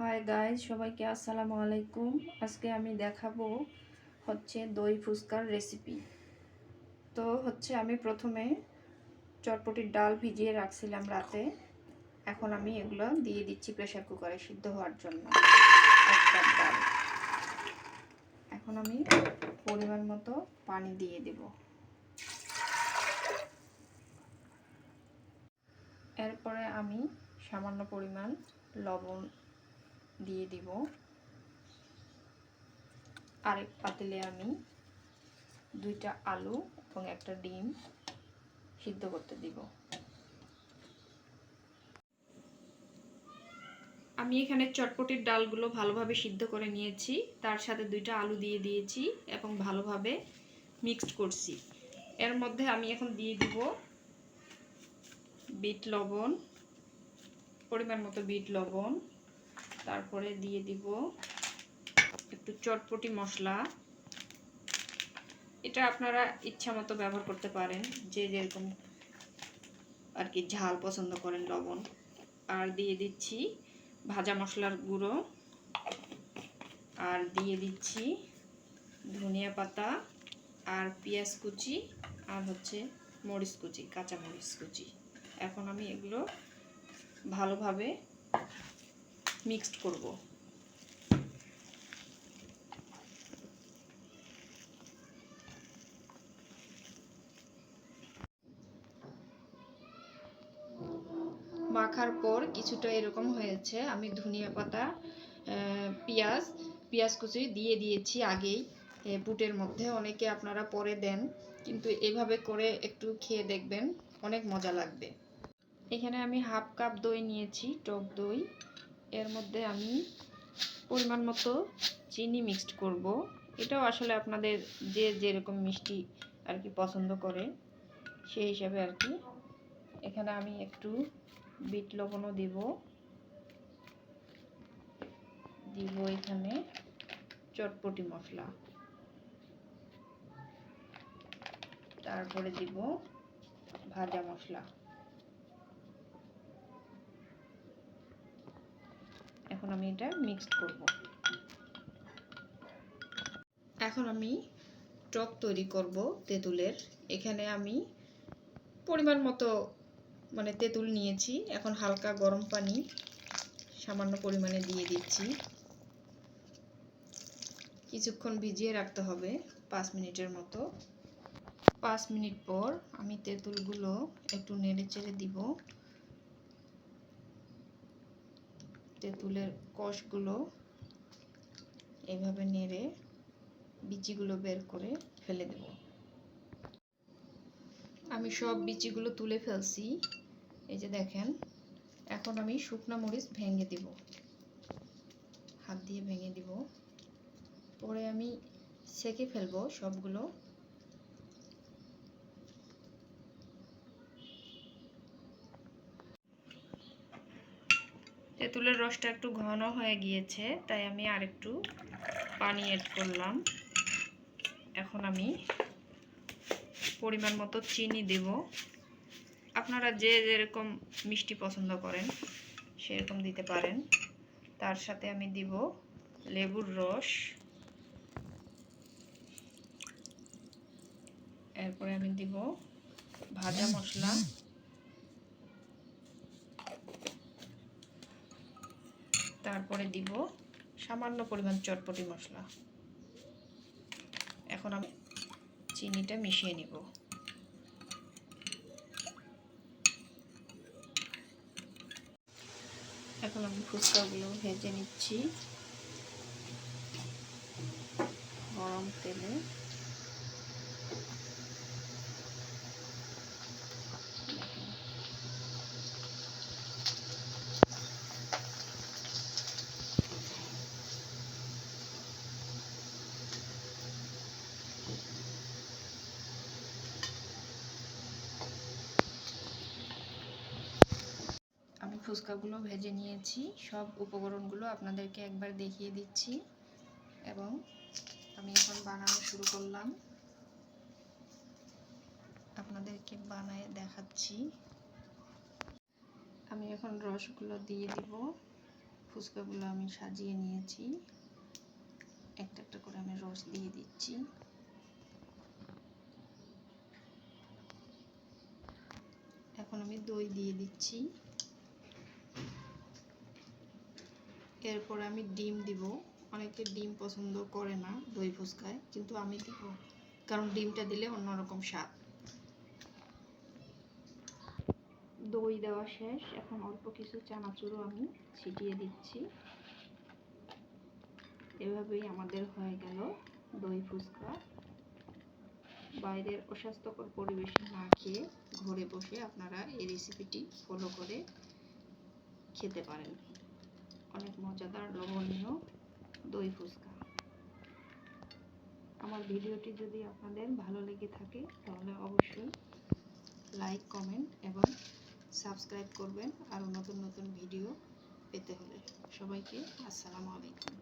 Hi guys সবাইকে আসসালামু আলাইকুম। আজকে আমি দেখাবো হচ্ছে দই ফুচকার রেসিপি তো হচ্ছে আমি প্রথমে চটপটির ডাল ভিজিয়ে রাখছিলাম রাতে। এখন আমি এগুলো দিয়ে দিচ্ছি প্রেশার কুকারে সিদ্ধ হওয়ার জন্য। এক ডাল। এখন আমি পরিমাণ মতো পানি দিয়ে দেব। এরপরে আমি সামান্য পরিমাণ লবণ দিয়ে দিব। আরেক পাতিলে আমি দুইটা আলু এবং একটা ডিম সিদ্ধ করতে দিব। আমি এখানে চটপটির ডালগুলো ভালোভাবে সিদ্ধ করে নিয়েছি। তার সাথে দুইটা আলু দিয়ে দিয়েছি এবং ভালোভাবে মিক্সড করছি। এর মধ্যে আমি এখন দিয়ে দিব বিট লবণ, পরিমাণ মতো বিট লবণ। তারপরে দিয়ে দিব একটু চটপটি মশলা। এটা আপনারা ইচ্ছা মতো ব্যবহার করতে পারেন, যে যেরকম আর কি ঝাল পছন্দ করেন লবণ। আর দিয়ে দিচ্ছি ভাজা মশলার গুঁড়ো। আর দিয়ে দিচ্ছি ধনিয়া পাতা আর পেঁয়াজ কুচি আর হচ্ছে মরিচ কুচি কাঁচা মরিচ কুচি। এখন আমি এগুলো ভালোভাবে মিক্সড করব। মাখার পর কিছুটা এরকম হয়েছে, আমি ধনিয়া পাতা পেঁয়াজ পেঁয়াজ কুচি দিয়ে দিয়েছি আগেই বুটের মধ্যে। অনেকে আপনারা পরে দেন, কিন্তু এভাবে করে একটু খেয়ে দেখবেন, অনেক মজা লাগবে। এখানে আমি হাফ কাপ দই নিয়েছি, টক দই। এর মধ্যে আমি পরিমাণ মতো চিনি মিক্সড করব। এটাও আসলে আপনাদের যে যেরকম মিষ্টি আর কি পছন্দ করে, সেই হিসাবে আর কি। এখানে আমি একটু বিট লবণও দিব। দিব এখানে চটপটি মশলা। তারপরে দিব ভাজা মশলা। এখন আমি এটা মিক্সড করব। এখন আমি টক তৈরি করব তেঁতুলের। এখানে আমি পরিমাণ মতো মানে তেঁতুল নিয়েছি। এখন হালকা গরম পানি সামান্য পরিমাণে দিয়ে দিচ্ছি। কিছুক্ষণ ভিজিয়ে রাখতে হবে পাঁচ মিনিটের মতো। পাঁচ মিনিট পর আমি তেঁতুলগুলো একটু নেড়ে চেড়ে দিব। তেঁতুলের কষগুলো এভাবে নেড়ে বিচিগুলো বের করে ফেলে দেব। আমি সব বিচিগুলো তুলে ফেলছি। এই যে দেখেন, এখন আমি শুকনো মরিচ ভেঙে দিব। হাত দিয়ে ভেঙে দিব। পরে আমি সেকে ফেলব সবগুলো। তেঁতুলের রসটা একটু ঘন হয়ে গিয়েছে, তাই আমি আরেকটু পানি অ্যাড করলাম। এখন আমি পরিমাণ মতো চিনি দেব। আপনারা যে যেরকম মিষ্টি পছন্দ করেন, সেরকম দিতে পারেন। তার সাথে আমি দিব লেবুর রস। এরপরে আমি দিব ভাজা মশলা। তারপরে দিব সামান্য পরিমাণ চটপটি মশলা। এখন আমি চিনিটা মিশিয়ে নিব। এখন আমি ফুচকাগুলো ভেজে নিচ্ছি। গরম তেলে আমি ফুচকাগুলো ভেজে নিয়েছি। সব উপকরণগুলো আপনাদেরকে একবার দেখিয়ে দিচ্ছি। এবং আমি এখন বানানো শুরু করলাম। আপনাদেরকে বানায় দেখাচ্ছি। আমি এখন রসগুলো দিয়ে দিব। ফুচকাগুলো আমি সাজিয়ে নিয়েছি। একটা একটা করে আমি রস দিয়ে দিচ্ছি। এখন আমি দই দিয়ে দিচ্ছি। এরপর আমি ডিম দিব। অনেকে ডিম পছন্দ করে না দই ফুচকায়, কিন্তু আমি দিব। কারণ ডিমটা দিলে অন্যরকম স্বাদ। দই দেওয়া শেষ। এখন অল্প কিছু চানাচুরও আমি ছিটিয়ে দিচ্ছি। এভাবেই আমাদের হয়ে গেল দই ফুচকা। বাইরের অস্বাস্থ্যকর পরিবেশে না খেয়ে ঘরে বসে আপনারা এই রেসিপিটি ফলো করে খেতে পারেন। অনেক মজাদার লবণীয় দই ফুচকা। আমার ভিডিওটি যদি আপনাদের ভালো লেগে থাকে, তাহলে অবশ্যই লাইক, কমেন্ট এবং সাবস্ক্রাইব করবেন আর নতুন নতুন ভিডিও পেতে হলে। সবাইকে আসসালামু আলাইকুম।